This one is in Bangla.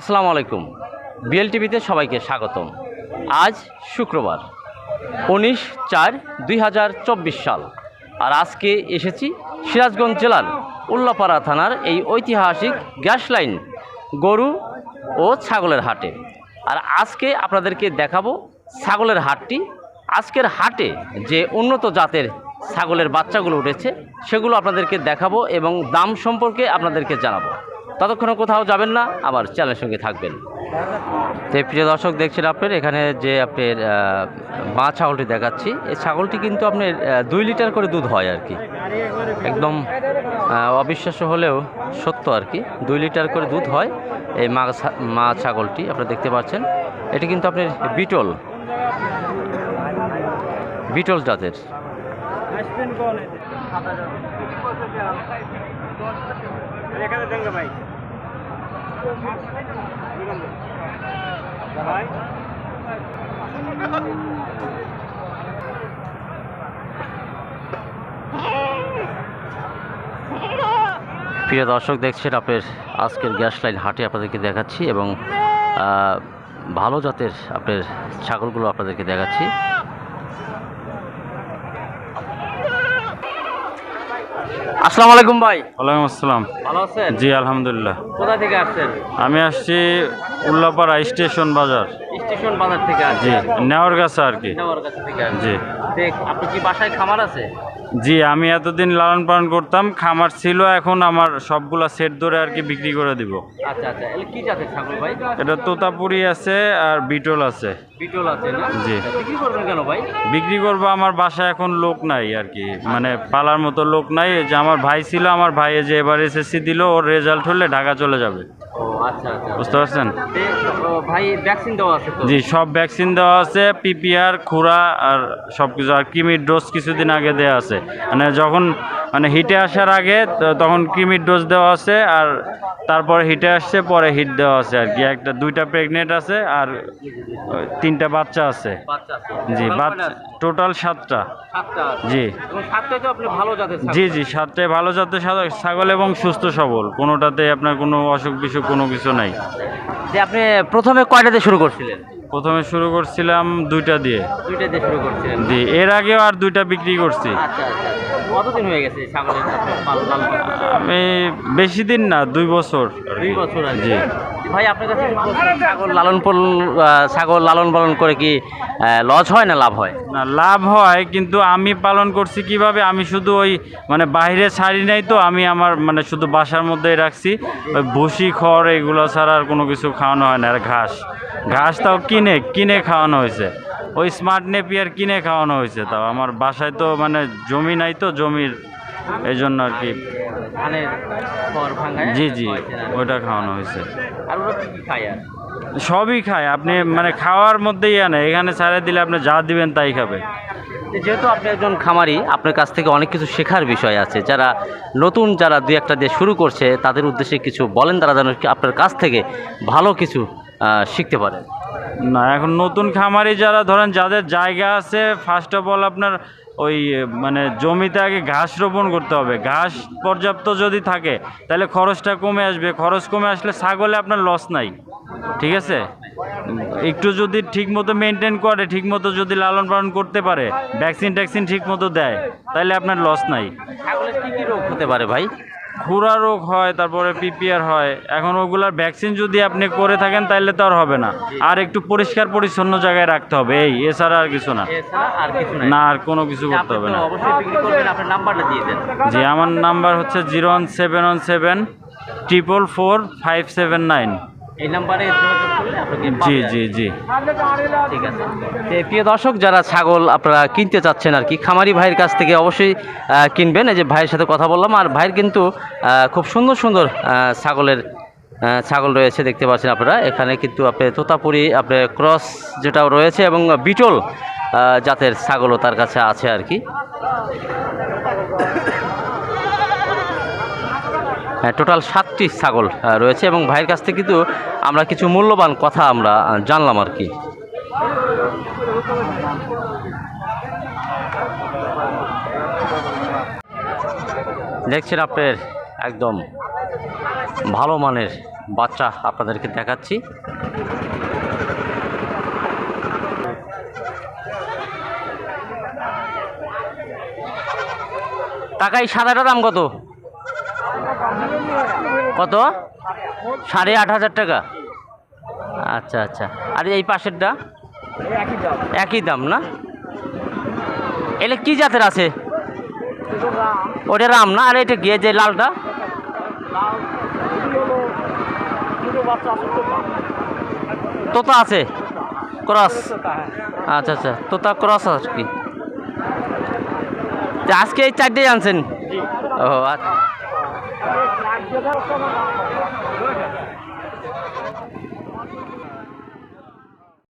আসসালামু আলাইকুম। বিএল টিভিতে সবাইকে স্বাগতম। আজ শুক্রবার, উনিশ চার দুই সাল। আর আজকে এসেছি সিরাজগঞ্জ জেলার উল্লাপাড়া থানার এই ঐতিহাসিক গ্যাস লাইন, গরু ও ছাগলের হাটে। আর আজকে আপনাদেরকে দেখাবো ছাগলের হাটটি। আজকের হাটে যে উন্নত জাতের ছাগলের বাচ্চাগুলো উঠেছে, সেগুলো আপনাদেরকে দেখাবো এবং দাম সম্পর্কে আপনাদেরকে জানাব। ততক্ষণে কোথাও যাবেন না, আবার চ্যানেলের সঙ্গে থাকবেন। তো প্রিয় দর্শক, দেখছেন আপনার, এখানে যে আপনার মা ছাগলটি দেখাচ্ছি। এই ছাগলটি কিন্তু আপনার দুই লিটার করে দুধ হয় আর কি। একদম অবিশ্বাস্য হলেও সত্য আর কি। দুই লিটার করে দুধ হয় এই মা মা ছাগলটি, আপনারা দেখতে পাচ্ছেন। এটি কিন্তু আপনার বিটল। বিটল জাতের। এখানে ভাই। প্রিয় দর্শক, দেখছেন আপনার আজকের গ্যাস লাইন হাটে আপনাদেরকে দেখাচ্ছি এবং ভালো জাতের আপনার ছাগলগুলো আপনাদেরকে দেখাচ্ছি। আসসালামু আলাইকুম ভাই। ওয়ালাইকুম আসসালাম। ভালো আছেন? জি আলহামদুলিল্লাহ। কোথা থেকে আসছেন? আমি আসছি উল্লাপাড়া স্টেশন বাজার। স্টেশন বাজার থেকে জি নেওয়ার কাছে আর কি। নেওয়ার কাছে থেকে জি। দেখ আপনি কি বাসায় খামার আছে? জি আমি এতদিন লালন পালন করতাম খামার ছিল এখন আমার সবগুলা সেট ধরে আর কি বিক্রি করে দিব। আচ্ছা আচ্ছা কি জাতের ছাগল ভাই? এটা তোতাপুরি আছে আর বিটল আছে। বিটল আছে না? জি। বিক্রি করবেন কেন ভাই? বিক্রি করব আমার বাসায় এখন লোক নাই আর কি। মানে পালার মতো লোক নাই যে আমার ভাই ছিল আমার ভাই যে এবার এসএসসি দিল ওর রেজাল্ট হলে ঢাকা চলে যাবে। ও বুঝতে পারছেন? ভাই ভ্যাকসিন দেওয়া আছে জি সব ভ্যাকসিন দেওয়া আছে পিপিআর খুরা আর সব কিছু আর কিমির ডোজ কিছুদিন আগে দেওয়া আছে। মানে যখন মানে হিটে আসার আগে তখন কিমির ডোজ দেওয়া আছে আর তারপরে হিটে আসছে পরে হিট দেওয়া আছে আর কি। একটা দুইটা প্রেগনেন্ট আছে আর তিনটা বাচ্চা আছে। জি বাচ্চা টোটাল সাতটা। জি। জি জি সাতটায় ভালো জাতের সাদা- ছাগল এবং সুস্থ সবল। কোনোটাতে আপনার কোনো অসুখ বিসুখ কোনো কিছু নাই। যে আপনি প্রথমে কয়টাতে শুরু করছিলেন? প্রথমে শুরু করছিলাম দুইটা দিয়ে। দুইটা দিয়ে শুরু করছিলেন? জি এর আগেও আর দুইটা বিক্রি করছি। আচ্ছা আচ্ছা আচ্ছা। কতদিন হয়ে গেছে ছাগলের পালন? আমি বেশি দিন না দুই বছর। দুই বছর আগে। জি। ভাই আপনার কাছে ছাগল লালন পালন ছাগল লালন পালন করে কি লস হয় না লাভ হয়? না লাভ হয় কিন্তু আমি পালন করছি কীভাবে? আমি শুধু ওই মানে বাইরে ছাড়ি নাই তো আমি আমার মানে শুধু বাসার মধ্যেই রাখছি। ওই ভুসি খড় এগুলো ছাড়া আর কোনো কিছু খাওয়ানো হয় না আর ঘাস। ঘাস তাও কিনে কিনে খাওয়ানো হয়েছে। ওই স্মার্ট নেপিয়ার কিনে খাওয়ানো হয়েছে তাও। আমার বাসায় তো মানে জমি নাই তো জমির এই জন্য আর কি। জি জি। ওইটা খাওয়ানো হয়েছে। সবই খায়। আপনি মানে খাওয়ার মধ্যেই আনে। এখানে ছাড়ে দিলে আপনি যা দিবেন তাই খাবে। যেহেতু আপনি একজন খামারি আপনার কাছ থেকে অনেক কিছু শেখার বিষয় আছে। যারা নতুন যারা দুই একটা দিয়ে শুরু করছে তাদের উদ্দেশ্যে কিছু বলেন তারা যেন কি আপনার কাছ থেকে ভালো কিছু শিখতে পারেন। না, এখন নতুন খামারি যারা, ধরেন যাদের জায়গা আছে ফার্স্ট অফ অল আপনার ওই মানে জমিতে আগে ঘাস রোপণ করতে হবে। ঘাস পর্যাপ্ত যদি থাকে, তাহলে খরচটা কমে আসবে। খরচ কমে আসলে ছাগলে আপনার লস নাই। ঠিক আছে? একটু যদি ঠিক মতো মেনটেন করে ঠিক মতো যদি লালন পালন করতে পারে ভ্যাকসিন ট্যাকসিন ঠিক মতো দেয়, তাহলে আপনার লস নাই। হতে পারে ভাই? খুরা রোগ হয় তারপরে পিপিআর হয়। এখন ওগুলার ভ্যাকসিন যদি আপনি করে থাকেন তাহলে তো আর হবে না। আর একটু পরিষ্কার পরিচ্ছন্ন জায়গায় রাখতে হবে। এই এছাড়া আর কিছু না। আর না আর কোনো কিছু করতে হবে না। জি আমার নাম্বার হচ্ছে zero one seven one seven triple four five seven nine. এই নাম্বারে যোগাযোগ করলে আপনাকে জি জি জি। ঠিক আছে। প্রিয় দর্শক যারা ছাগল আপনারা কিনতে চাচ্ছেন আর কি খামারি ভাইয়ের কাছ থেকে অবশ্যই কিনবেন। এই যে ভাইয়ের সাথে কথা বললাম আর ভাইয়ের কিন্তু খুব সুন্দর সুন্দর ছাগলের ছাগল রয়েছে দেখতে পাচ্ছেন আপনারা। এখানে কিন্তু আপনি তোতাপুরি আপনার ক্রস যেটাও রয়েছে এবং বিটল জাতের ছাগলও তার কাছে আছে আর কি। টোটাল সাতটি ছাগল রয়েছে এবং ভাইয়ের কাছ থেকে কিন্তু আমরা কিছু মূল্যবান কথা আমরা জানলাম আর কি। দেখছেন আপনার একদম ভালো মানের বাচ্চা আপনাদেরকে দেখাচ্ছি। টাকা এই সাদাটা দাম কত? কত? সাড়ে আট হাজার টাকা। আচ্ছা আচ্ছা। আর এই পাশেরটা একই দাম একই দাম না? এলে কি জাতের আছে? ওটা রাম না? আর এটা গিয়ে যে লালটা? তোতা আছে? ক্রস? আচ্ছা আচ্ছা। তোতা ক্রস আর কি? আজকে এই চারটেই আনছেন? জি। ও আচ্ছা। 여看了엄마 가.